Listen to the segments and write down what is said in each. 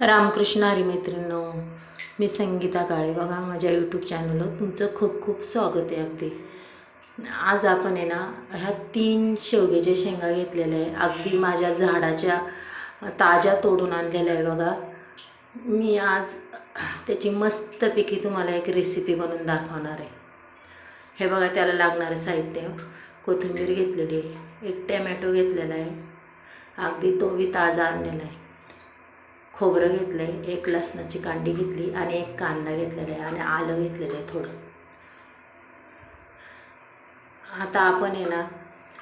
रामकृष्ण हरी मैत्रिणींनो मी संगीता काळे. बघा माझ्या यूट्यूब चॅनलवर तुमचं खूप खूप स्वागत आहे अगदी. आज आपण आहे ना ह्या तीन शेवग्याच्या शेंगा घेतलेल्या आहे. अगदी माझ्या झाडाच्या ताज्या तोडून आणलेल्या आहे बघा. मी आज त्याची मस्तपैकी तुम्हाला एक रेसिपी बनवून दाखवणार आहे. हे बघा त्याला लागणारं साहित्य. कोथिंबीर घेतलेली आहे. एक टॅमॅटो घेतलेला आहे. अगदी तो बी ताजा आणलेला आहे. खोबरं घेतलं आहे एक लसणाची कांडी घेतली आणि एक कांदा घेतलेला आहे आणि आलं घेतलेलं आहे थोडं. आता आपण आहे ना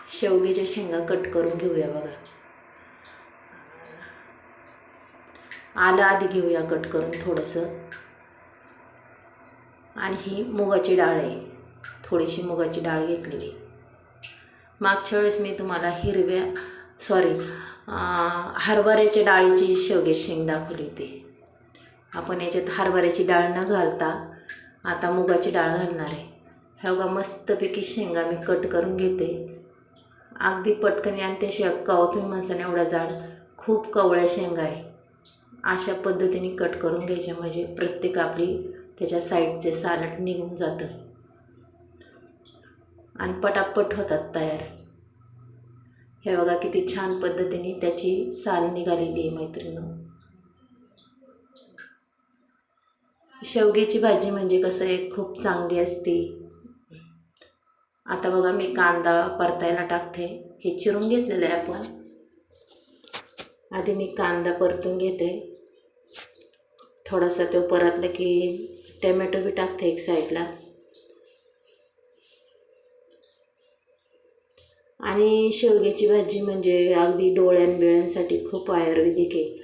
शेवगीच्या शेंगा कट करून घेऊया बघा. आलं आधी घेऊया कट करून थोडंसं. आणि ही मुगाची डाळ आहे. थोडीशी मुगाची डाळ घेतलेली. मागच्या वेळेस मी तुम्हाला हिरव्या सॉरी हरभऱ्याच्या डाळीची शेवगे शेंग दाखवली होती. आपण याच्यात हरभऱ्याची डाळ न घालता आता मुगाची डाळ घालणार आहे. ह्या बघा मस्तपैकी शेंगा मी कट करून घेते. अगदी पटकन आणि त्याशिवाय कवा तुम्ही म्हणसान एवढा जाड खूप कवळ्या शेंगा आहे. अशा पद्धतीने कट करून घ्यायच्या म्हणजे प्रत्येक आपली त्याच्या साईडचे सालट निघून जातं. आणि पटापट होतात तयार. हे बघा किती छान पद्धतीने त्याची साल निघालेली आहे मैत्रिणी शेवग्याची भाजी म्हणजे कसं आहे खूप चांगली असते. आता बघा मी कांदा परतायला टाकते. हे चिरून घेतलेलं आहे आपण. आधी मी कांदा परतून घेते. थोडासा तो परतला की टमॅटो बी टाकते एक साईडला. आणि शेवग्याची भाजी म्हणजे अगदी डोळ्यांबिळ्यांसाठी खूप आयुर्वेदिक आहे.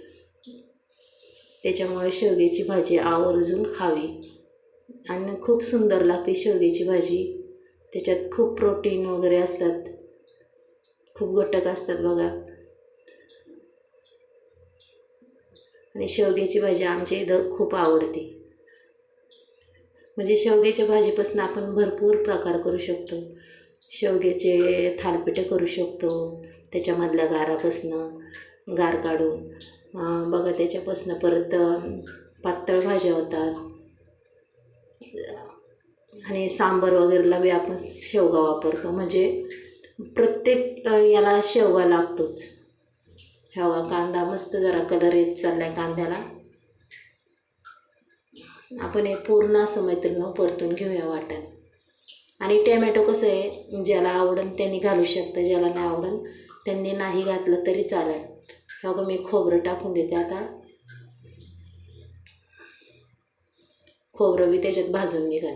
त्याच्यामुळे शेवग्याची भाजी आवर्जून खावी. आणि खूप सुंदर लागते शेवग्याची भाजी. त्याच्यात खूप प्रोटीन वगैरे असतात. खूप घटक असतात बघा. आणि शेवग्याची भाजी आमच्या इथं खूप आवडते. म्हणजे शेवग्याच्या भाजीपासून आपण भरपूर प्रकार करू शकतो. शेवग्याचे थालपिठं करू शकतो. त्याच्यामधल्या गारापासनं गार काढून. बघा त्याच्यापासनं परत पातळ भाज्या होतात. आणि सांबार वगैरेला बी आपण शेवगा वापरतो. म्हणजे प्रत्येक याला शेवगा लागतोच. शेवगा कांदा मस्त जरा कलर येत चालला आहे कांद्याला. आपण हे पूर्ण असं मैत्रिणी परतून घेऊया वाटण. आणि टॅमॅटो कसं आहे ज्याला आवडन त्यांनी घालू शकतं ज्याला नाही आवडन त्यांनी नाही घातलं तरी चालेल. ह्या मी खोबरं टाकून देते आता. खोबरं बी त्याच्यात भाजून निघाल.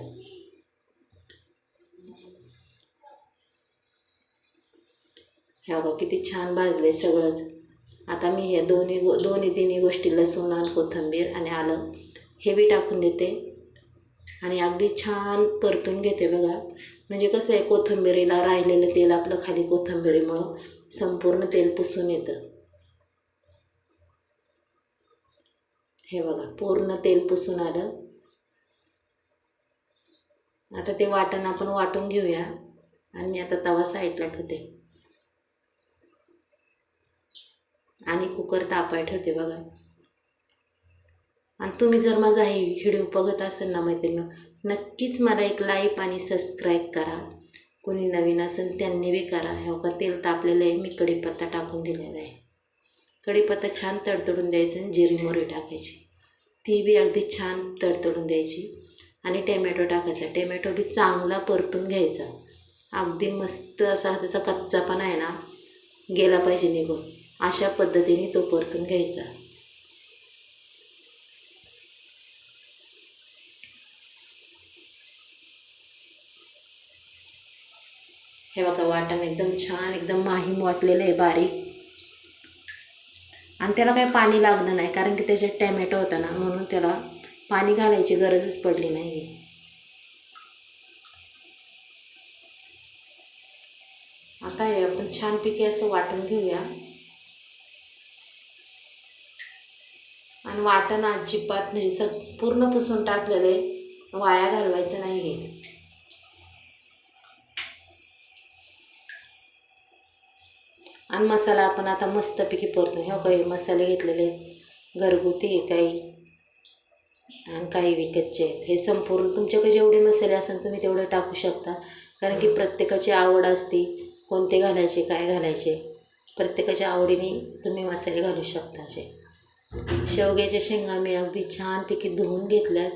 ह्या बघा किती छान भाजलं सगळंच. आता मी हे दोन्ही गो दोन्ही तिन्ही गोष्टी लसूण आणि कोथिंबीर आणि आलं हे बी टाकून देते. आणि अगदी छान परतून घेते बघा. म्हणजे कसं आहे कोथिंबिरीला राहिलेलं तेल आपलं खाली कोथिंबिरीमुळं संपूर्ण तेल पुसून येतं. हे बघा पूर्ण तेल पुसून आलं. आता ते वाटण आपण वाटून घेऊया. आणि आता तवा साईडला ठेवते. आणि कुकर तापाय ठेवते बघा. आणि तुम्ही जर माझा हे व्हिडिओ बघत असेल ना मैत्रिणी नक्कीच मला एक लाईक आणि सबस्क्राईब करा. कोणी नवीन असेल त्यांनी बी करा. हो का? तेल तापलेलं आहे. मी कढीपत्ता टाकून दिलेला आहे. कढीपत्ता छान तडतडून द्यायचं आणि जिरी मोरी टाकायची. ती बी अगदी छान तडतडून द्यायची. आणि टॅमॅटो टाकायचा. टॅमॅटो बी चांगला परतून घ्यायचा. अगदी मस्त असा त्याचा कच्चापणा आहे ना गेला पाहिजे निघून. अशा पद्धतीने तो परतून घ्यायचा. हे बघा वाटण एकदम छान एकदम माहीम वाटलेलं आहे बारीक. आणि त्याला काही पाणी लागलं नाही कारण की त्याच्यात टॅमॅटो होता ना म्हणून त्याला पाणी घालायची गरजच पडली नाही आता हे आपण छानपैकी असं वाटून घेऊया. आणि वाटण अजिबात म्हणजे सग पूर्ण पुसून टाकलेलं आहे वाया घालवायचं नाही आणि मसाला आपण आता मस्तपैकी परतो. हे काही मसाले घेतलेले आहेत. घरगुती आहे काही. आणि काही विकतचे आहेत. हे संपूर्ण तुमच्याकडे जेवढे मसाले असेल तुम्ही तेवढे टाकू शकता. कारण की प्रत्येकाची आवड असते कोणते घालायचे काय घालायचे. प्रत्येकाच्या आवडीने तुम्ही मसाले घालू शकता असे. शेवग्याच्या शेंगा मी अगदी छानपैकी धुवून घेतल्यात.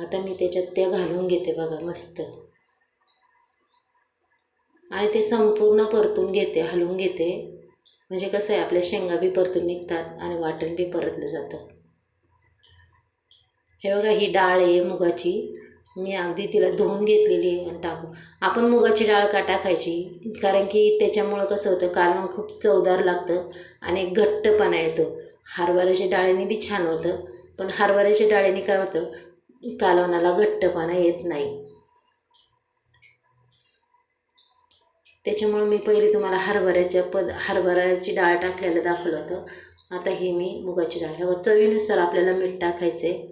आता मी त्याच्यात त्या घालून घेते बघा मस्त. आणि ते संपूर्ण परतून घेते हलवून घेते. म्हणजे कसं आहे आपल्या शेंगा बी परतून निघतात आणि वाटण बी परतलं जातं. हे बघा ही डाळ आहे मुगाची. मी अगदी तिला धुवून घेतलेली आहे आणि टाकू. आपण मुगाची डाळ का टाकायची? कारण की त्याच्यामुळं कसं होतं कालवण खूप चवदार लागतं आणि एक घट्टपणा येतो. हरभऱ्याच्या डाळीने बी छान होतं पण हरभऱ्याच्या डाळीने काय होतं कालवणाला घट्टपणा येत नाही. त्याच्यामुळं मी पहिले तुम्हाला हरभऱ्याच्या पद हरभऱ्याची डाळ टाकलेलं दाखवलं होतं. आता ही मी मुगाची डाळ ह्या चवीनुसार आपल्याला मीठ टाकायचं. आहे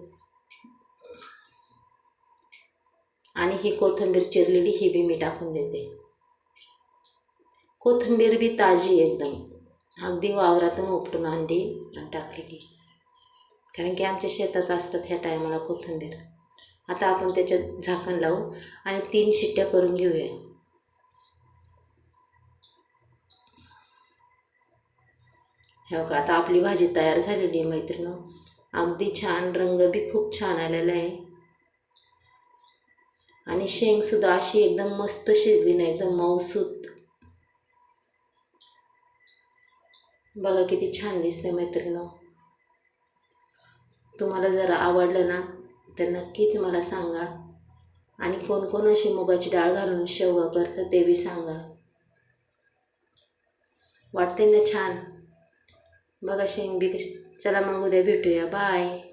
आणि ही कोथिंबीर चिरलेली ही बी मी टाकून देते. कोथिंबीर बी ताजी एकदम. अगदी वावरातून उपटून आणली आणि टाकलेली. कारण की आमच्या शेतात असतात ह्या टायमाला कोथिंबीर. आता आपण त्याच्यात झाकण लावू आणि तीन शिट्ट्या करून घेऊया. हे बघा आता आपली भाजी तयार झालेली आहे मैत्रिणी अगदी छान रंग बी खूप छान आलेला आहे. आणि शेंगसुद्धा अशी एकदम मस्त शिजली नाही एकदम मऊसूत. बघा किती छान दिसते मैत्रिणी तुम्हाला जर आवडलं ना तर नक्कीच मला सांगा. आणि कोण कोण अशी मुगाची डाळ घालून शेवगा करतं ते बी सांगा. वाटते ना छान? बघा शेंग बी कशी चला मग उद्या भेटूया. बाय.